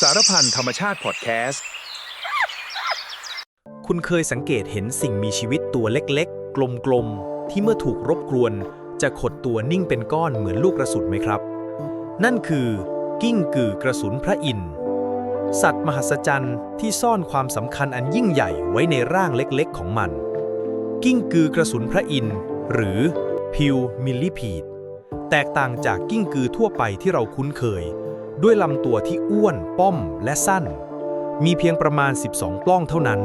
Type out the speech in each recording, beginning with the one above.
สารพันธรรมชาติพอดแคสต์ คุณเคยสังเกตเห็นสิ่งมีชีวิตตัวเล็กๆ กลมๆ ที่เมื่อถูกรบกวน จะขดตัวนิ่งเป็นก้อนเหมือนลูกกระสุนไหมครับ นั่นคือกิ้งกือกระสุนพระอินทร์สัตว์มหัศจรรย์ที่ซ่อนความสำคัญอันยิ่งใหญ่ไว้ในร่างเล็กๆ ของมัน กิ้งกือกระสุนพระอินทร์หรือพิวมิลลิพีดแตกต่างจากกิ้งกือทั่วไปที่เราคุ้นเคย ด้วยลำตัวที่อ้วน ป้อมและสั้น มีเพียงประมาณ 12 ปล้องเท่านั้น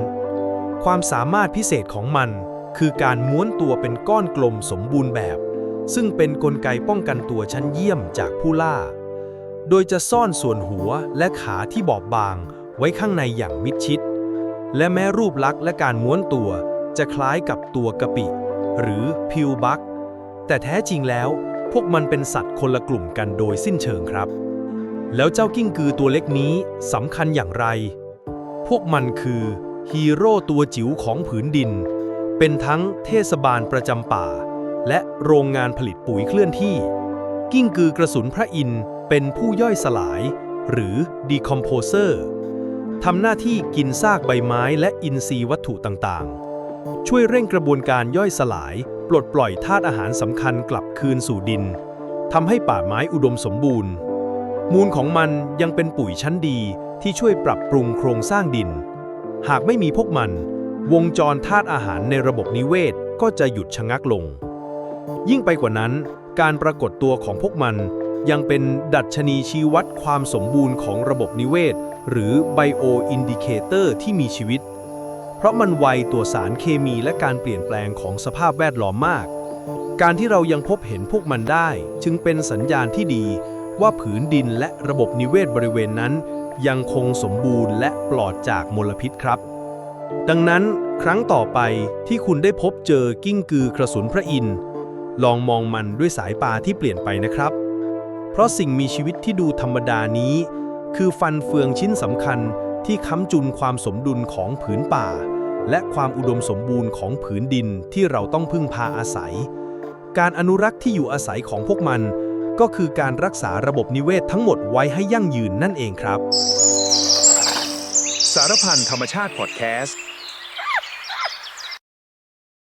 ความสามารถพิเศษของมัน คือการม้วนตัวเป็นก้อนกลมสมบูรณ์แบบ ซึ่งเป็นนกลไกป้องกันตัวชั้นเยี่ยมจากผู้ล่า โดยจะซ่อนส่วนหัวและขาที่บอบบางไว้ข้างในอย่างมิดชิด และแม้รูปลักษณ์และการม้วนตัวจะคล้ายกับตัวกะปิ หรือพิวบักแต่แท้จริงแล้วพวกมันเป็นสัตว์คนละกลุ่มกันโดยสิ้นเชิงครับ แล้วเจ้ากิ้งกือตัวเล็กนี้สำคัญอย่างไร พวกมันคือฮีโร่ตัวจิ๋วของผืนดิน เป็นทั้งเทศบาลประจำป่า และโรงงานผลิตปุ๋ยเคลื่อนที่ กิ้งกือกระสุนพระอินทร์เป็นผู้ย่อยสลาย หรือ decomposer ทำหน้าที่กินซากใบไม้และอินทรีย์วัตถุต่างๆ ช่วยเร่งกระบวนการย่อยสลาย ปลดปล่อยธาตุอาหารสำคัญกลับคืนสู่ดินทำให้ป่าไม้อุดมสมบูรณ์ มูลของมันยังเป็นปุ๋ยชั้นดีที่ช่วยปรับปรุงโครงสร้างดิน หากไม่มีพวกมัน วงจรธาตุอาหารในระบบนิเวศก็จะหยุดชะงักลง ยิ่งไปกว่านั้น การปรากฏตัวของพวกมันยังเป็นดัชนีชี้วัดความสมบูรณ์ของระบบนิเวศ หรือ Bio Indicator ที่มีชีวิต เพราะมันไวตัวสารเคมีและการเปลี่ยนแปลงของสภาพแวดล้อมมาก การที่เรายังพบเห็นพวกมันได้ จึงเป็นสัญญาณที่ดี ว่าผืนดินและระบบนิเวศบริเวณนั้น ยังคงสมบูรณ์และปลอดจากมลพิษครับ ดังนั้นครั้งต่อไปที่คุณได้พบเจอกิ้งกือกระสุนพระอินทร์ลองมองมันด้วยสายตาที่เปลี่ยนไปนะครับ เพราะสิ่งมีชีวิตที่ดูธรรมดานี้ คือฟันเฟืองชิ้นสำคัญที่ค้ำจุนความสมดุลของผืนป่า และความอุดมสมบูรณ์ของผืนดินที่เราต้องพึ่งพาอาศัย การอนุรักษ์ที่อยู่อาศัยของพวกมัน ก็คือการรักษาระบบนิเวศทั้งหมดไว้ให้ยั่งยืนนั่นเองครับ สารพันธรรมชาติพอดแคสต์